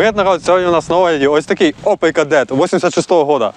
Привіт, народ! Сьогодні у нас на ось такий Opel Kadett 86-го года.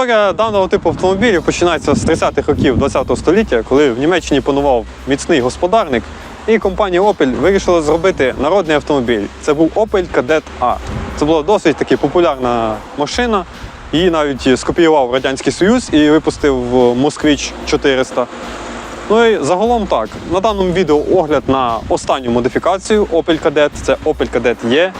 Історія даного типу автомобілів починається з 30-х років ХХ століття, коли в Німеччині панував міцний господарник, і компанія Opel вирішила зробити народний автомобіль. Це був Opel Kadett A. Це була досить таки популярна машина. Її навіть скопіював Радянський Союз і випустив Москвич 400. Ну і загалом так. На даному відео огляд на останню модифікацію Opel Kadett. Це Opel Kadett E.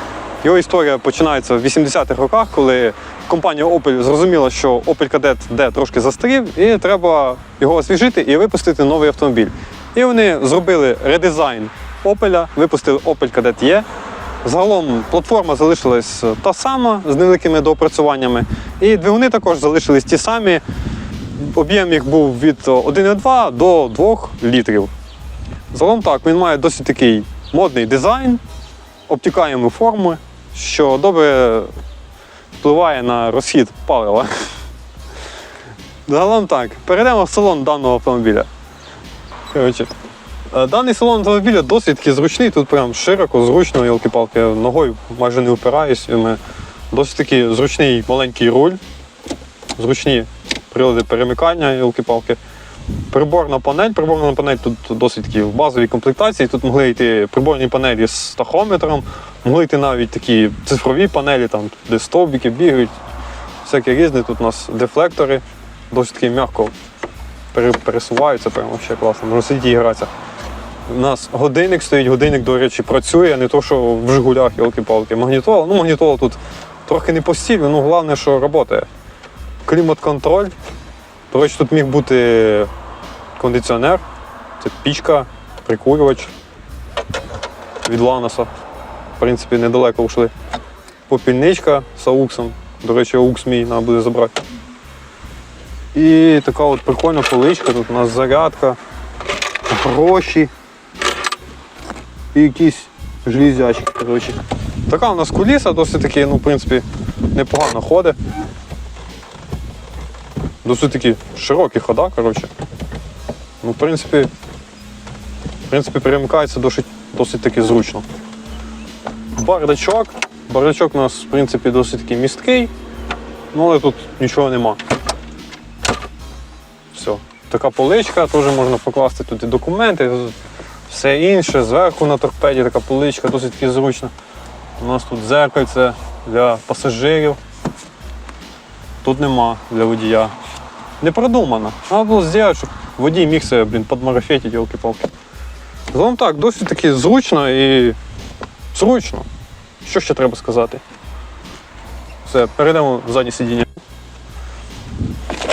Його історія починається в 80-х роках, коли компанія Opel зрозуміла, що Opel Kadett D трошки застарів, і треба його освіжити і випустити новий автомобіль. І вони зробили редизайн Opel, випустили Opel Kadett E. Загалом платформа залишилась та сама з невеликими доопрацюваннями, і двигуни також залишились ті самі. Об'єм їх був від 1,2 до 2 літрів. Загалом так, він має досить такий модний дизайн, обтікаємо форми, що добре впливає на розхід палива. Загалом так, перейдемо в салон даного автомобіля. Коротше, е, даний салон автомобіля досить зручний, тут прям широко, зручно, ялки-палки, ногою майже не впираюсь. Досить таки зручний маленький руль, зручні прилади перемикання, ялки-палки. Приборна панель. Приборна панель тут досить таки в базовій комплектації. Тут могли йти приборні панелі з тахометром, могли йти навіть такі цифрові панелі, там, де стовбики бігають, всяке різне. Тут у нас дефлектори, досить таки м'яко пересуваються, прямо ще класно, можна сидіти і гратися. У нас годинник стоїть, годинник, до речі, працює, не то, що в Жигулях, ялки-палки. Магнітола, ну магнітола тут трохи не постільна, ну головне, що працює. Клімат-контроль. До речі, тут міг бути кондиціонер, це пічка, прикурювач від Ланоса. В принципі, недалеко йшли. Попільничка з ауксом. До речі, аукс мій треба буде забрати. І така от прикольна поличка, тут у нас зарядка, гроші і якісь железячки. Коротше. Така у нас куліса, досить таки, ну, в принципі, непогано ходить. Досить такі широкі хода, коротше. Ну, в принципі, в принципі, перемикається досить, досить таки зручно. Бардачок. Бардачок у нас, в принципі, досить такий місткий, ну але тут нічого нема. Все. Така поличка, теж можна покласти тут і документи, все інше. Зверху на торпеді така поличка, досить таки зручна. У нас тут зеркальце для пасажирів. Тут нема для водія. Не продумано. Треба було зробити, щоб водій міг себе, блін, подмарафетити, йолки-палки. Загалом так, досить таки зручно і зручно. Що ще треба сказати? Все, перейдемо в заднє сидіння.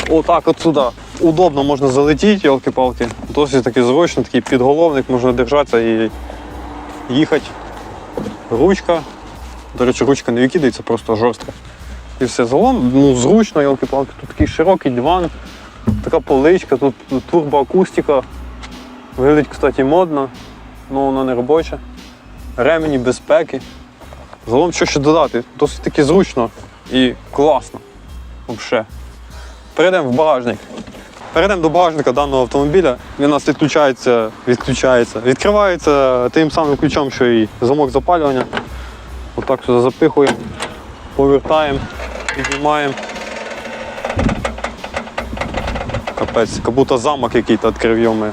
Отак от сюди. Удобно можна залетіти, йолки-палки. Досить таки зручно, такий підголовник, можна держатися і їхати. Ручка. До речі, ручка не викидається, просто жорстка. І все загалом, ну, зручно, йолки-палки. Тут такий широкий диван, така поличка, тут турбоакустика. Виглядить, кстати, модно, але вона не робоча. Ремені безпеки. Загалом, що ще додати? Досить таки зручно і класно. Взагалі. Перейдемо в багажник. Перейдемо до багажника даного автомобіля. Він у нас відключається, відключається, відкривається тим самим ключом, що і замок запалювання. Отак сюди запихуємо, повертаємо, піднімаємо. Капець, як будто замок якийсь відкрив йоми.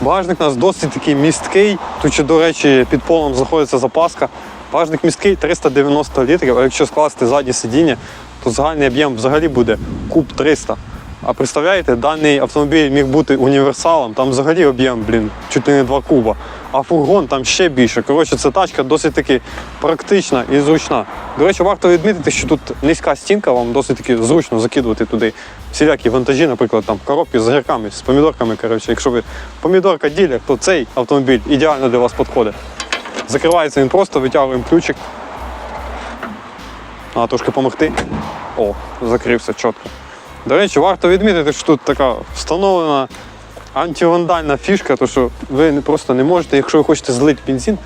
Багажник у нас досить такий місткий. Тут ще, до речі, під полом знаходиться запаска. Багажник місткий 390 літрів, а якщо скласти заднє сидіння, то загальний об'єм взагалі буде куб 300. А представляєте, даний автомобіль міг бути універсалом, там взагалі об'єм, блін, чуть не 2 куба. А фургон там ще більше. Коротше, ця тачка досить таки практична і зручна. До речі, варто відмітити, що тут низька стінка, вам досить таки зручно закидувати туди всілякі вантажі, наприклад, там коробки з гірками, з помідорками. Коротше, якщо ви помідорка ділер, то цей автомобіль ідеально для вас підходить. Закривається він просто, витягуємо ключик. А трошки допомогти. О, закрився чітко. До речі, варто відмітити, що тут така встановлена антивандальна фішка, то що ви просто не можете, якщо ви хочете злити бензин,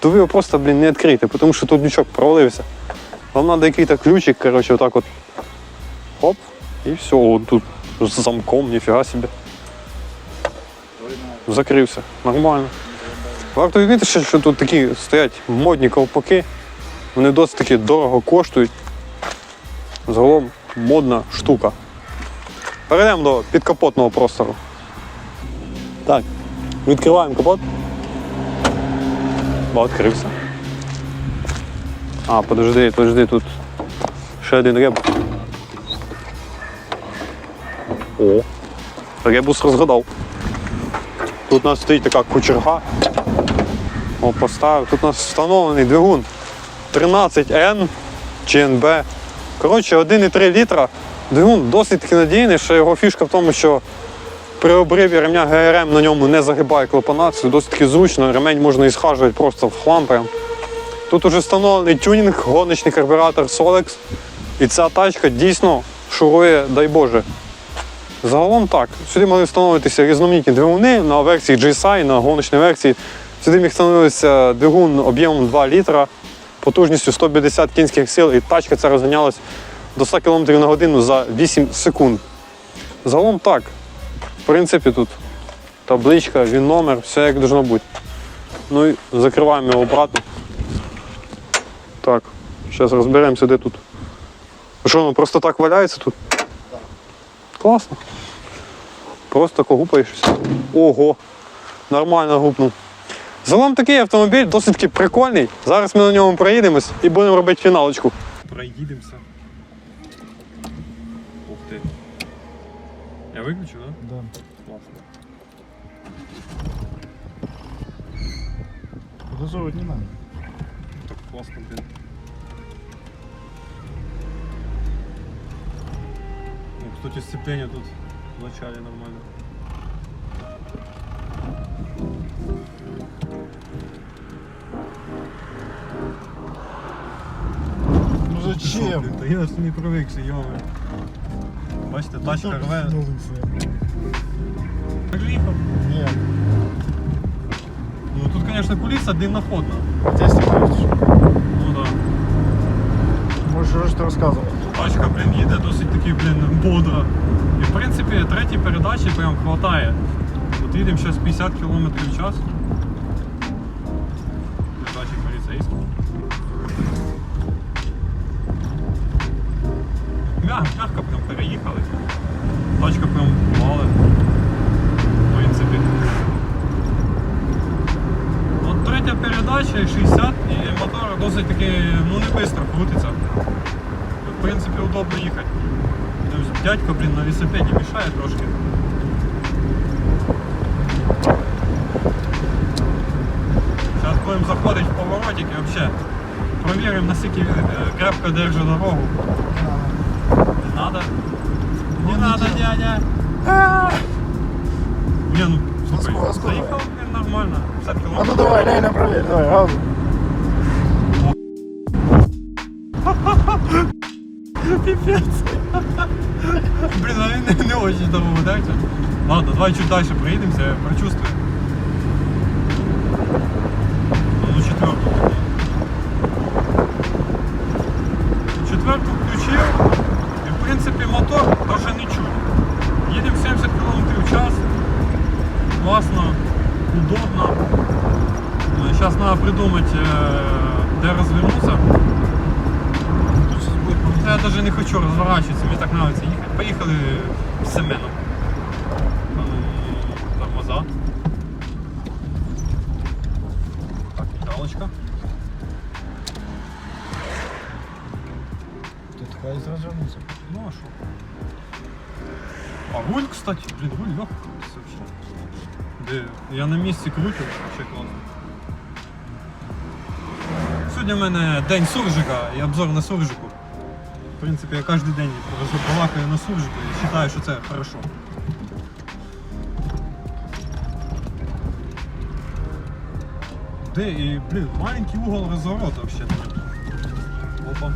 то ви його просто, блін, не відкриєте, тому що тут нічок провалився. Вам треба якийсь ключик, коротше, отак от. Хоп, і все, о, тут з замком, ніфіга собі. Закрився. Нормально. Варто відмітити, що тут такі стоять модні ковпаки. Вони досить таки дорого коштують. Загалом модна штука. Перейдемо до підкапотного простору. Так, відкриваємо капот. Ба, відкрився. А, подожди, подожди, тут ще один ребус. О, ребус розгадав. Тут у нас стоїть така кучерга. О, поставив. Тут у нас встановлений двигун 13N чи NB. Коротше, 1,3 літра. Двигун досить таки надійний, що його фішка в тому, що при обриві ремня ГРМ на ньому не загибає клапана, це досить таки зручно, ремень можна і схажувати просто в хлам прям. Тут уже встановлений тюнінг, гоночний карбюратор Solex. І ця тачка дійсно шурує, дай Боже. Загалом так. Сюди могли встановитися різноманітні двигуни на версії GSI, на гоночній версії. Сюди міг встановитися двигун об'ємом 2 літра, потужністю 150 кінських сил, і тачка ця розганялась до 100 км на годину за 8 секунд. Загалом так. В принципі, тут табличка, він номер, все як должно бути. Ну і закриваємо його обратно. Так, зараз розберемося, де тут. Що, воно просто так валяється тут? Класно. Просто когупаєшся. Ого, нормально гупнув. Загалом такий автомобіль досить таки прикольний. Зараз ми на ньому проїдемось і будемо робити фіналочку. Проїдемося. Ух ти. Я виключу, так? Да. Класно. Подозревать не надо. Класно, блин. Ну, кстати, сцепление тут в начале нормально. Ну зачем? Блін, Та я ж не привикся, йоми. Бачите, тачка рве. Приїхав. Нет. Ну тут, конечно, кулиса длинноходна. Здесь снимаешь. Ну да. Можешь уже что рассказывать. Тачка, блін, їде досить таки, блін, бодро. І в принципі третій передачі прям хватає. От їдемо зараз 50 км в час. Передачі поліцейські. Мягко, мягко прям переїхали. Тачка прям валить. В принципі. Третя передача і 60 і мотор досить таки ну, не швидко крутиться. В принципі, удобно їхати. Дядько, блін, на велосипеді мішає трошки. Зараз будемо заходити в поворотик і взагалі провіримо, наскільки е, крепко держить дорогу. Газу. Пипец. Блин, а він не, не очень того видається. Ладно, давай чуть дальше проїдемося, я прочувствую. Ну, четверту. Четверту включив. І в принципі мотор даже не. Їдемо 70 км в час. Класно, удобно. Зараз треба придумати, е, де розвернутися. Тут щось буде помітно. Я навіть не хочу розворачуватися, мені так подобається їхати. Поїхали з Семеном. Ну, Тормоза. Так, ідеалочка. Ты такая развернуться. Ну а що? А руль, кстати, блін, руль легкий вообще. Де я на місці крутив, вообще класно. Сьогодні в мене день суржика і обзор на суржику. В принципі, я кожен день балакаю на суржику і вважаю, що це хорошо. Де і, блін, маленький угол розворота вообще. Опа.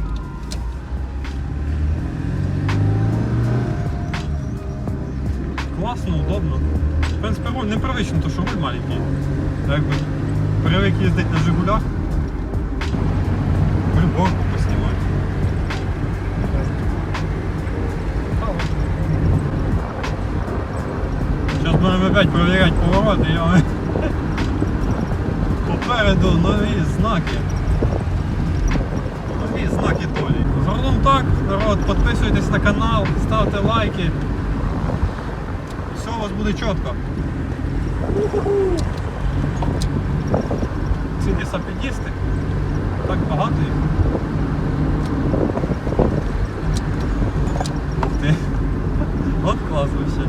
Класно, удобно. В принципі, непривично, то що руль маленький. Якби привик їздити на Жигулях. Приборку поснімати. Зараз будемо опять перевіряти повороти, я попереду нові знаки. Нові знаки долі. Загалом так, народ, підписуйтесь на канал, ставте лайки. Все у вас буде чітко. Ці лісопедісти, так багато їх. Ух ти. От клас вообще.